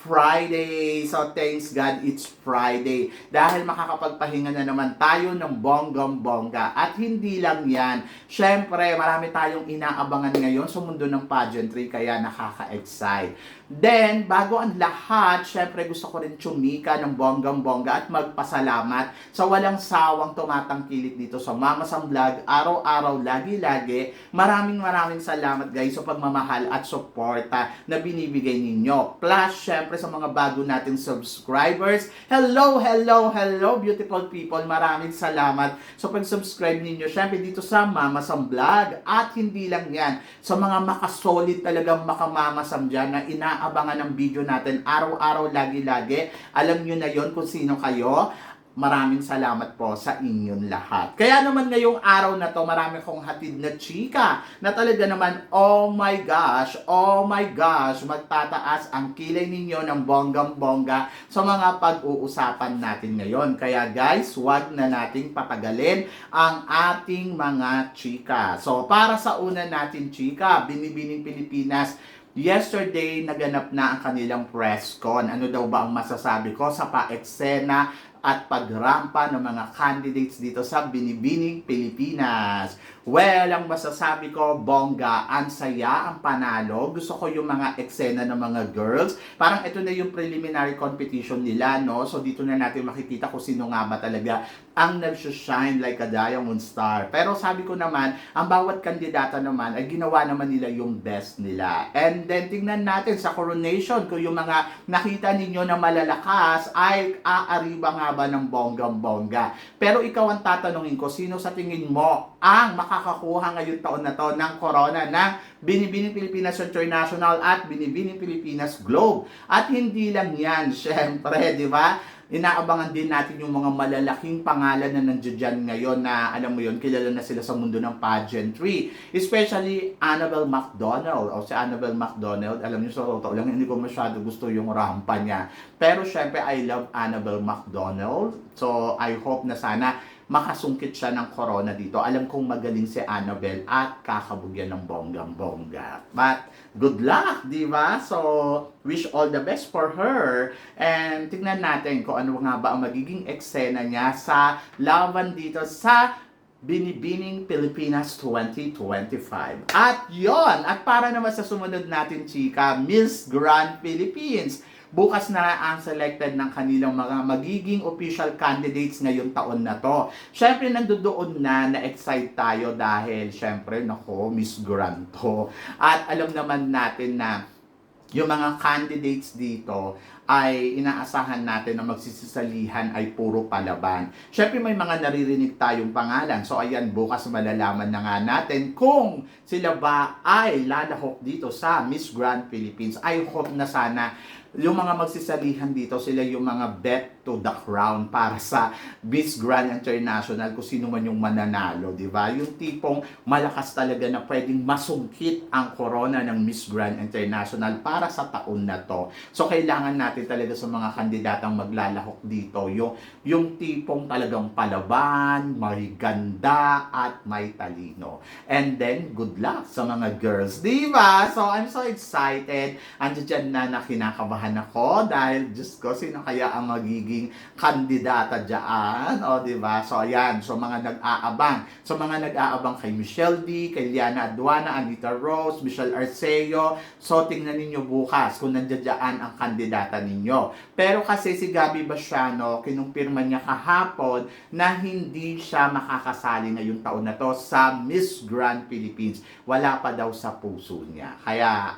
Friday. So, thanks God, it's Friday. Dahil makakapagpahinga na naman tayo ng bonggam-bongga. At hindi lang yan. Syempre, marami tayong inaabangan ngayon sa mundo ng pageantry, kaya nakaka-excite. Then, bago ang lahat, syempre gusto ko rin tsumika ng bonggam-bongga at magpasalamat sa walang sawang tumatangkilik dito sa Mama Sam Vlog. Araw-araw, lagi-lagi. Maraming maraming salamat guys sa pagmamahal at suporta na binibigay ninyo. Plus, syempre sa mga bago nating subscribers. Hello, hello, hello, beautiful people. Maraming salamat sa pag-subscribe ninyo. Syempre dito sa Mama Sam Vlog. At hindi lang yan, sa mga makasolid talagang makamamasam dyan na inaabangan ng video natin araw-araw, lagi-lagi. Alam nyo na yon kung sino kayo. Maraming salamat po sa inyong lahat. Kaya naman ngayong araw na to, marami kong hatid na chika na talaga naman, oh my gosh, oh my gosh, magtataas ang kilay ninyo ng bonggam-bongga sa mga pag-uusapan natin ngayon. Kaya guys, wag na nating patagalin ang ating mga chika. So, para sa una natin chika, Binibining Pilipinas, Yesterday, naganap na ang kanilang press con. Ano daw ba ang masasabi ko sa pa-eksena at pagrampa ng mga candidates dito sa Binibining Pilipinas? Well, ang masasabi ko, bongga, ang saya, ang panalo. Gusto ko yung mga eksena ng mga girls. Parang ito na yung preliminary competition nila, no? So, dito na natin makikita kung sino nga ba talaga ang nag-shine like a diamond star. Pero sabi ko naman, ang bawat kandidata naman ay ginawa naman nila yung best nila. And then, tingnan natin sa coronation kung yung mga nakita ninyo na malalakas ay aariba nga ba ng bonggang-bongga. Pero ikaw ang tatanungin ko, sino sa tingin mo ang makakakuha ngayong taon na to ng corona ng Binibining Pilipinas International at Binibining Pilipinas Globe. At hindi lang yan, syempre, di ba? Inaabangan din natin yung mga malalaking pangalan na nandiyan dyan ngayon na alam mo yun, kilala na sila sa mundo ng pageantry. Especially Annabelle McDonald o si Annabelle McDonald. Alam niyo sa totoo lang, hindi ko masyado gusto yung rampa niya. Pero syempre, I love Annabelle McDonald. So, I hope na sana makasungkit siya ng corona dito. Alam kong magaling si Annabelle at kakabugyan ng bonggang-bongga. But, good luck, di ba? So, wish all the best for her. And tingnan natin kung ano nga ba ang magiging eksena niya sa laban dito sa Binibining Pilipinas 2025. At yon At para naman sa sumunod natin, chika, Miss Grand Philippines. Bukas na ang selected ng kanilang mga magiging official candidates ngayong taon na to. Siyempre, nandoon na na-excite tayo dahil, siyempre, nako, Miss Grand to. At alam naman natin na yung mga candidates dito ay inaasahan natin na magsisisalihan ay puro palaban. Siyempre may mga naririnig tayong pangalan. So ayan, bukas malalaman na nga natin kung sila ba ay lalahok dito sa Miss Grand Philippines. I hope na sana yung mga magsisalihan dito, sila yung mga bet to the crown para sa Miss Grand International kung sino man yung mananalo, di ba? Yung tipong malakas talaga na pwedeng masungkit ang corona ng Miss Grand International para sa taon na to. So, kailangan natin talaga sa mga kandidatang maglalahok dito, yung, yung tipong talagang palaban, may ganda, at may talino. And then, good luck sa mga girls, di ba? So, I'm so excited. Andiyan na na kinakabahan ako dahil Diyos ko, sino kaya ang magiging kandidata dyan? O, di ba? So, ayan. So, mga nag-aabang. So, mga nag-aabang kay Michelle D, kay Liana Aduana, Anita Rose, Michelle Arceo. So, tingnan ninyo bukas kung nandiyan ang kandidata ninyo. Pero kasi si Gabi Basiano, kinumpirma niya kahapon na hindi siya makakasali ngayong taon na to sa Miss Grand Philippines. Wala pa daw sa puso niya. Kaya,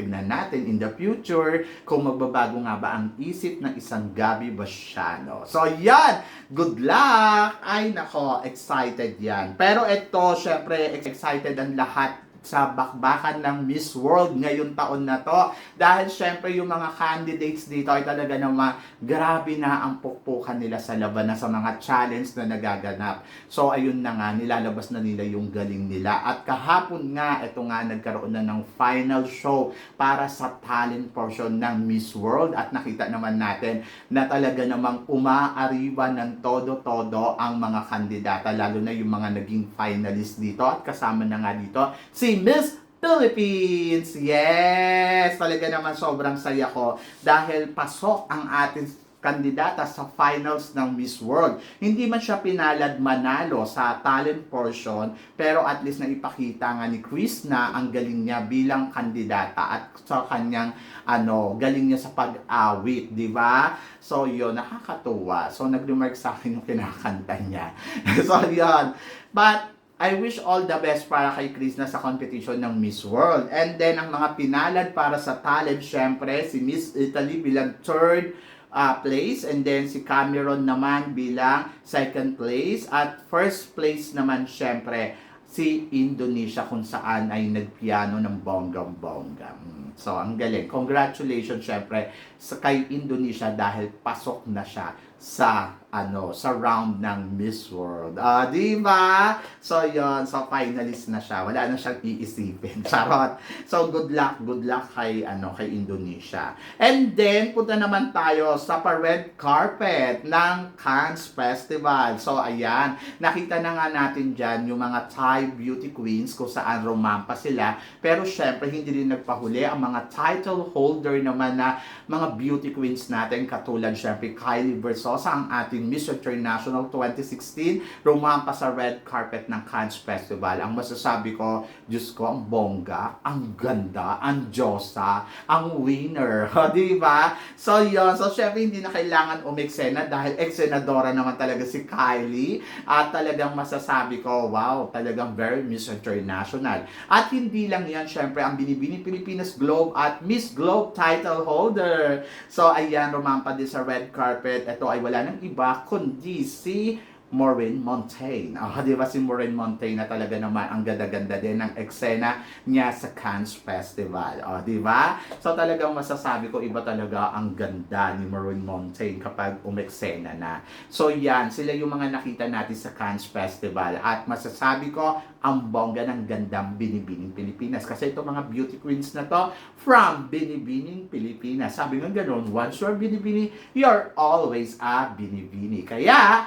tignan natin in the future kung magbabago nga ba ang isip ng isang Gabi Basiano. So, yan! Good luck! Ay, nako, excited yan. Pero ito, syempre, excited ang lahat sa bakbakan ng Miss World ngayong taon na to. Dahil syempre yung mga candidates dito ay talaga naman grabe na ang pukpukan nila sa laban na sa mga challenge na nagaganap. So ayun na nga, nilalabas na nila yung galing nila. At kahapon nga, ito nga nagkaroon na ng final show para sa talent portion ng Miss World. At nakita naman natin na talaga namang umaariwa ng todo-todo ang mga kandidata, lalo na yung mga naging finalist dito. At kasama na nga dito si Miss Philippines! Yes! Talaga naman sobrang saya ko dahil pasok ang ating kandidata sa finals ng Miss World. Hindi man siya pinalad manalo sa talent portion, pero at least na ipakita nga ni Chris na ang galing niya bilang kandidata at sa kanyang ano, galing niya sa pag-awit, di ba? So, yun, nakakatuwa. So, nag-remark sa akin yung kinakanta niya. so, yun. But, I wish all the best para kay Chris na sa competition ng Miss World. And then, ang mga pinalad para sa talent, syempre, si Miss Italy bilang third uh, place. And then, si Cameron naman bilang second place. At first place naman, syempre, si Indonesia kung saan ay nagpiano ng bonggang-bongga. Mm. So, ang galing. Congratulations, syempre, sa kay Indonesia dahil pasok na siya sa ano sa round ng Miss World. Ah, di ba? So yon, so finalist na siya. Wala na siyang iisipin. Charot. So good luck, good luck kay ano kay Indonesia. And then punta naman tayo sa red carpet ng Cannes Festival. So ayan, nakita na nga natin diyan yung mga Thai beauty queens kung saan romampa sila. Pero syempre hindi rin nagpahuli ang mga title holder naman na mga beauty queens natin katulad syempre Kylie Versosa ang ating Miss International 2016 rumampa sa red carpet ng Cannes Festival. Ang masasabi ko, Diyos ko, ang bongga, ang ganda, ang Diyosa, ang winner. Di ba? So, yun. So, syempre, hindi na kailangan umeksena dahil ex-senadora naman talaga si Kylie. At talagang masasabi ko, wow, talagang very Miss International. At hindi lang yan, syempre, ang Binibini Pilipinas Globe at Miss Globe title holder. So, ayan, rumampa din sa red carpet. Ito ay wala nang iba, kundi si Maureen Montaigne. Oh, di ba si Maureen Montaigne na talaga naman ang ganda-ganda din ng eksena niya sa Cannes Festival. Oh, di ba? So talagang masasabi ko iba talaga ang ganda ni Maureen Montaigne kapag umeksena na. So yan, sila yung mga nakita natin sa Cannes Festival at masasabi ko ang bongga ng gandang Binibining Pilipinas. Kasi itong mga beauty queens na to from Binibining Pilipinas. Sabi nga ganun, once you're Binibini, you're always a Binibini. Kaya,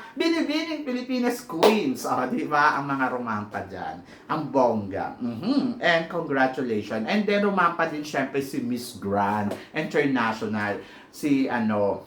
Binibining Pilipinas Queens. O, di ba? Ang mga rumampa dyan. Ang bongga. Mhm. And congratulations. And then rumampa din syempre si Miss Grand International. Si ano,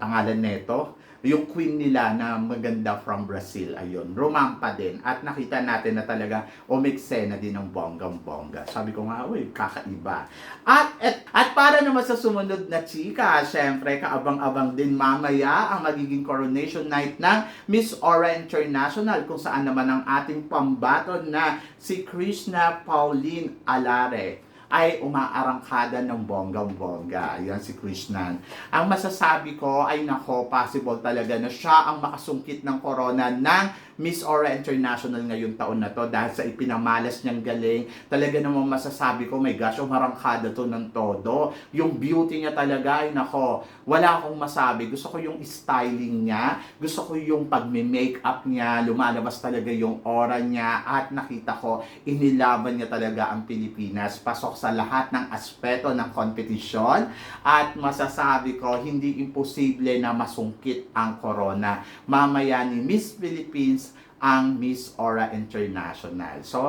pangalan nito, yung queen nila na maganda from Brazil, ayun, rumampa din. At nakita natin na talaga umiksena din ng bonggang-bongga. Sabi ko nga, uy, kakaiba. At, at, at para naman sa sumunod na chika, syempre, kaabang-abang din mamaya ang magiging coronation night ng Miss Aura International kung saan naman ang ating pambaton na si Krishna Pauline Alare ay umaarangkada ng bonggang-bongga. Ayan si Krishnan. Ang masasabi ko ay nako, possible talaga na siya ang makasungkit ng corona ng Miss Aura International ngayong taon na to dahil sa ipinamalas niyang galing. Talaga namang masasabi ko, my gosh, umarangkada to ng todo. Yung beauty niya talaga ay nako, wala akong masabi. Gusto ko yung styling niya, gusto ko yung pagme-makeup niya, lumalabas talaga yung aura niya at nakita ko, inilaban niya talaga ang Pilipinas. Pasok sa lahat ng aspeto ng kompetisyon at masasabi ko, hindi imposible na masungkit ang corona. Mamaya ni Miss Philippines ang Miss Aura International. So,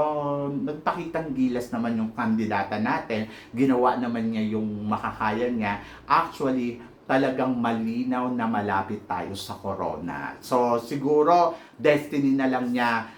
nagpakitang gilas naman yung kandidata natin. Ginawa naman niya yung makakaya niya. Actually, talagang malinaw na malapit tayo sa corona. So, siguro, destiny na lang niya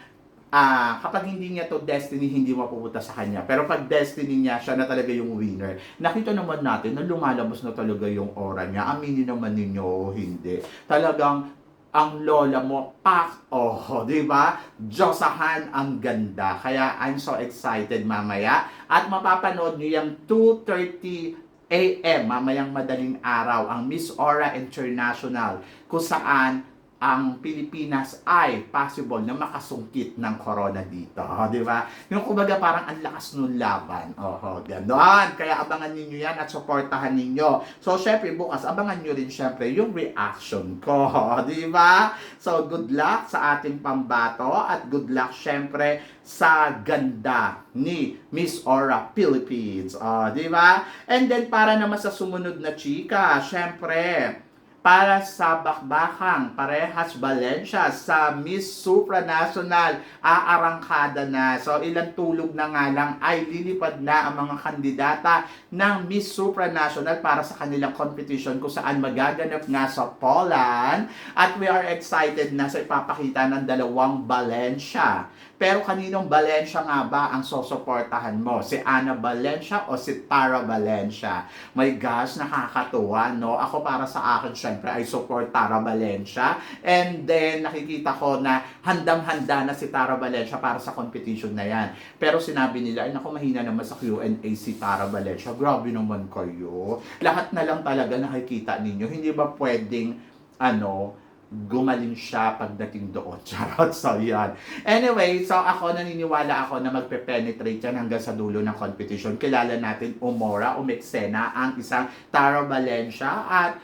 ah kapag hindi niya to destiny, hindi mapupunta sa kanya. Pero pag destiny niya, siya na talaga yung winner. Nakita naman natin na lumalabas na talaga yung aura niya. Aminin naman ninyo hindi. Talagang ang lola mo, pak, oh, di ba? Diyosahan ang ganda. Kaya I'm so excited mamaya. At mapapanood niyo yung 2.30 a.m. mamayang madaling araw ang Miss Aura International kung saan ang Pilipinas ay possible na makasungkit ng corona dito. Oh, di ba? Yung kumbaga parang ang lakas nung laban. Oho, ganon. Kaya abangan ninyo yan at supportahan ninyo. So, syempre, bukas, abangan nyo rin syempre yung reaction ko. Di ba? So, good luck sa ating pambato at good luck syempre sa ganda ni Miss Aura Philippines. Oh, di ba? And then, para naman sa sumunod na chika, syempre, para sa bakbakang parehas Valencia sa Miss Supranational aarangkada na. So ilang tulog na nga lang ay lilipad na ang mga kandidata ng Miss Supranational para sa kanilang competition kung saan magaganap nga sa Poland at we are excited na sa ipapakita ng dalawang Valencia. Pero kaninong Valencia nga ba ang sosuportahan mo? Si Ana Valencia o si Tara Valencia? My gosh, nakakatuwa, no? Ako para sa akin, syempre, ay support Tara Valencia. And then, nakikita ko na handang-handa na si Tara Valencia para sa competition na yan. Pero sinabi nila, ay naku, mahina naman sa Q&A si Tara Valencia. Grabe naman kayo. Lahat na lang talaga nakikita ninyo. Hindi ba pwedeng, ano, gumaling siya pagdating doon. Charot. So, yan. Anyway, so ako naniniwala ako na magpe-penetrate yan hanggang sa dulo ng competition. Kilala natin Umora, Umexena, ang isang Tara Valencia at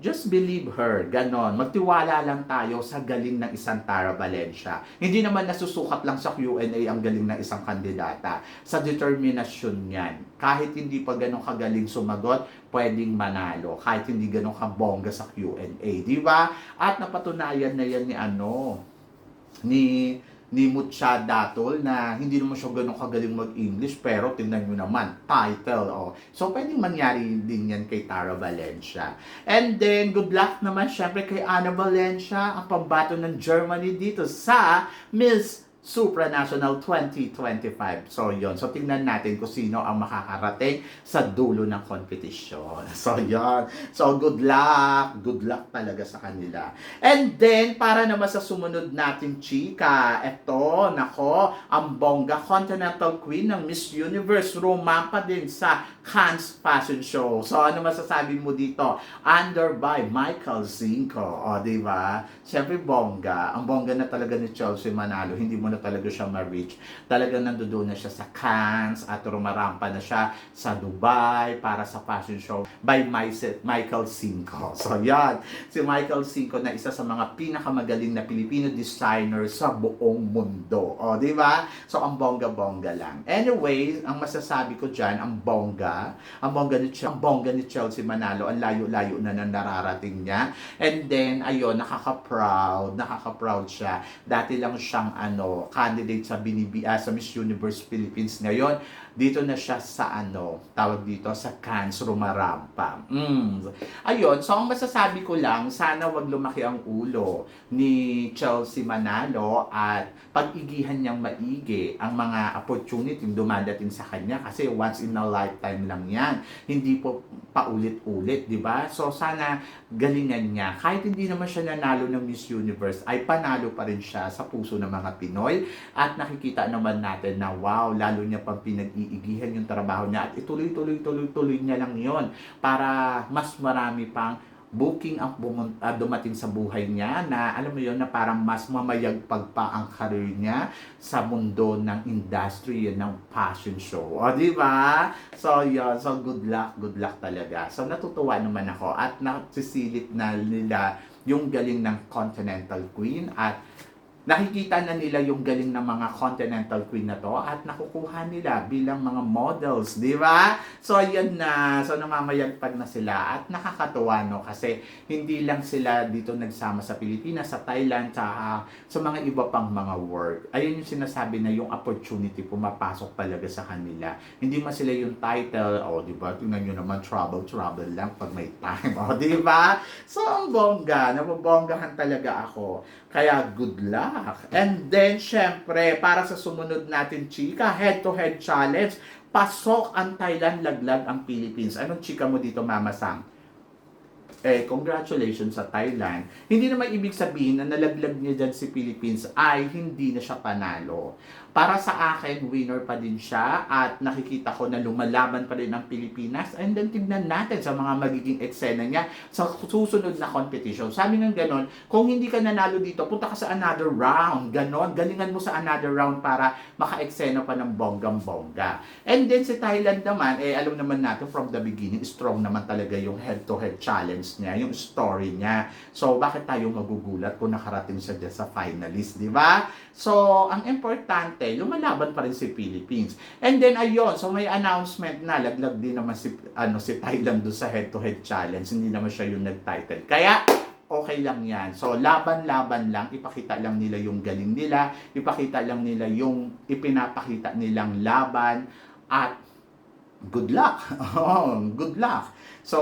Just believe her. Ganon. Magtiwala lang tayo sa galing ng isang Tara Valencia. Hindi naman nasusukat lang sa Q&A ang galing ng isang kandidata. Sa determinasyon yan. Kahit hindi pa ganun kagaling sumagot, pwedeng manalo. Kahit hindi ganun kabongga sa Q&A. Di ba? At napatunayan na yan ni ano, ni ni Mucha Datol na hindi naman siya ganun kagaling mag-English pero tingnan nyo naman, title. Oh. So, pwedeng mangyari din yan kay Tara Valencia. And then, good luck naman syempre kay Ana Valencia, ang pambato ng Germany dito sa Miss Supranational 2025. So, yon So, tingnan natin kung sino ang makakarating sa dulo ng competition. So, yon So, good luck. Good luck talaga sa kanila. And then, para naman sa sumunod natin, chika, eto, nako, ang bongga Continental Queen ng Miss Universe, rumampa din sa Cannes Fashion Show. So, ano masasabi mo dito? Under by Michael Zinco. O, di ba? Siyempre, bongga. Ang bongga na talaga ni Chelsea Manalo. Hindi mo na talaga siya ma-reach. Talagang nandoon na siya sa Cannes at rumarampa na siya sa Dubai para sa fashion show by Michael Cinco. So yan, si Michael Cinco na isa sa mga pinakamagaling na Filipino designer sa buong mundo. O, di ba? So ang bongga-bongga lang. Anyway, ang masasabi ko dyan, ang bongga, ang bongga ni, Ch- ang bongga ni Chelsea Manalo, ang layo-layo na nang nararating niya. And then, ayun, nakaka-proud, nakaka-proud siya. Dati lang siyang ano, candidate sa binibi ah, sa Miss Universe Philippines ngayon. Dito na siya sa ano, tawag dito sa Cannes Rumarampa. Mm. Ayun, so ang masasabi ko lang, sana wag lumaki ang ulo ni Chelsea Manalo at pag-igihan niyang maigi ang mga opportunity dumadating sa kanya kasi once in a lifetime lang yan. Hindi po paulit-ulit, di ba? So sana galingan niya. Kahit hindi naman siya nanalo ng Miss Universe, ay panalo pa rin siya sa puso ng mga Pinoy. At nakikita naman natin na wow, lalo niya pang pinag-iigihan yung trabaho niya at ituloy-tuloy-tuloy-tuloy niya lang yon para mas marami pang booking ang ah, dumating sa buhay niya na alam mo yon na parang mas mamayagpag pa ang career niya sa mundo ng industry yun, ng fashion show. O, di ba? So, yun. So, good luck. Good luck talaga. So, natutuwa naman ako at nasisilip na nila yung galing ng Continental Queen at nakikita na nila yung galing ng mga continental queen na to at nakukuha nila bilang mga models, di ba? So, ayan na. So, namamayagpag na sila at nakakatuwa, no? Kasi hindi lang sila dito nagsama sa Pilipinas, sa Thailand, sa, ah, sa mga iba pang mga work. Ayun yung sinasabi na yung opportunity pumapasok talaga sa kanila. Hindi man sila yung title, o, di ba? Tingnan nyo naman, trouble, trouble lang pag may time, o, di ba? So, ang bongga, nabobonggahan talaga ako. Kaya good luck. And then, syempre, para sa sumunod natin, chika, head-to-head challenge, pasok ang Thailand, laglag ang Philippines. Anong chika mo dito, Mama Sam? Eh, congratulations sa Thailand. Hindi naman ibig sabihin na nalaglag niya dyan si Philippines ay hindi na siya panalo. Para sa akin, winner pa din siya at nakikita ko na lumalaban pa rin ang Pilipinas and then tignan natin sa mga magiging eksena niya sa susunod na competition. Sabi ng ganon, kung hindi ka nanalo dito, punta ka sa another round. Ganon, galingan mo sa another round para maka-eksena pa ng bonggang-bongga. And then si Thailand naman, eh alam naman natin from the beginning, strong naman talaga yung head-to-head challenge niya, yung story niya. So, bakit tayo magugulat kung nakarating siya dyan sa finalist, di ba? So, ang importante, lumalaban pa rin si Philippines. And then, ayun, so may announcement na, laglag din naman si, ano, si Thailand doon sa head-to-head challenge. Hindi naman siya yung nag-title. Kaya, okay lang yan. So, laban-laban lang, ipakita lang nila yung galing nila, ipakita lang nila yung ipinapakita nilang laban, at good luck. Good luck. So,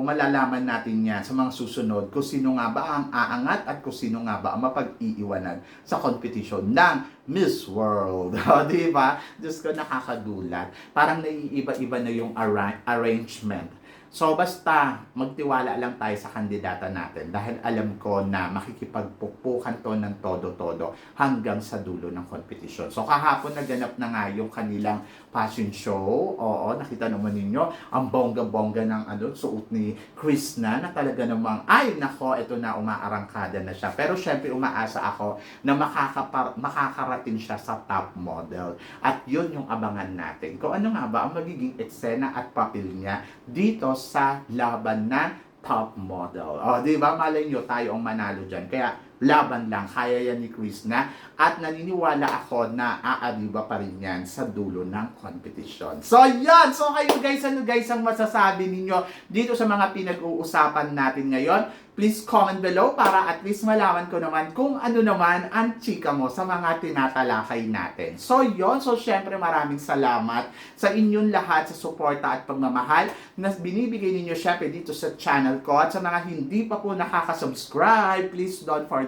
malalaman natin yan sa mga susunod kung sino nga ba ang aangat at kung sino nga ba ang mapag-iiwanan sa competition ng Miss World. O, di ba? Diyos ko, nakakagulat. Parang naiiba-iba na yung arra- arrangement. So, basta magtiwala lang tayo sa kandidata natin dahil alam ko na makikipagpukpukan to ng todo-todo hanggang sa dulo ng competition. So, kahapon naganap na nga yung kanilang fashion show. Oo, nakita naman ninyo ang bongga-bongga ng ano, suot ni Chris na na talaga namang, ay nako, ito na umaarangkada na siya. Pero syempre umaasa ako na makakapar- makakarating siya sa top model. At yun yung abangan natin. Kung ano nga ba ang magiging eksena at papel niya dito sa laban na top model. O, di ba? Malay nyo, tayo ang manalo dyan. Kaya, laban lang. Kaya yan ni Chris na. At naniniwala ako na aariba pa rin yan sa dulo ng competition. So, yan! So, kayo guys, ano guys ang masasabi ninyo dito sa mga pinag-uusapan natin ngayon? Please comment below para at least malaman ko naman kung ano naman ang chika mo sa mga tinatalakay natin. So, yon So, syempre maraming salamat sa inyong lahat sa suporta at pagmamahal na binibigay ninyo syempre dito sa channel ko. At sa mga hindi pa po nakaka-subscribe, please don't forget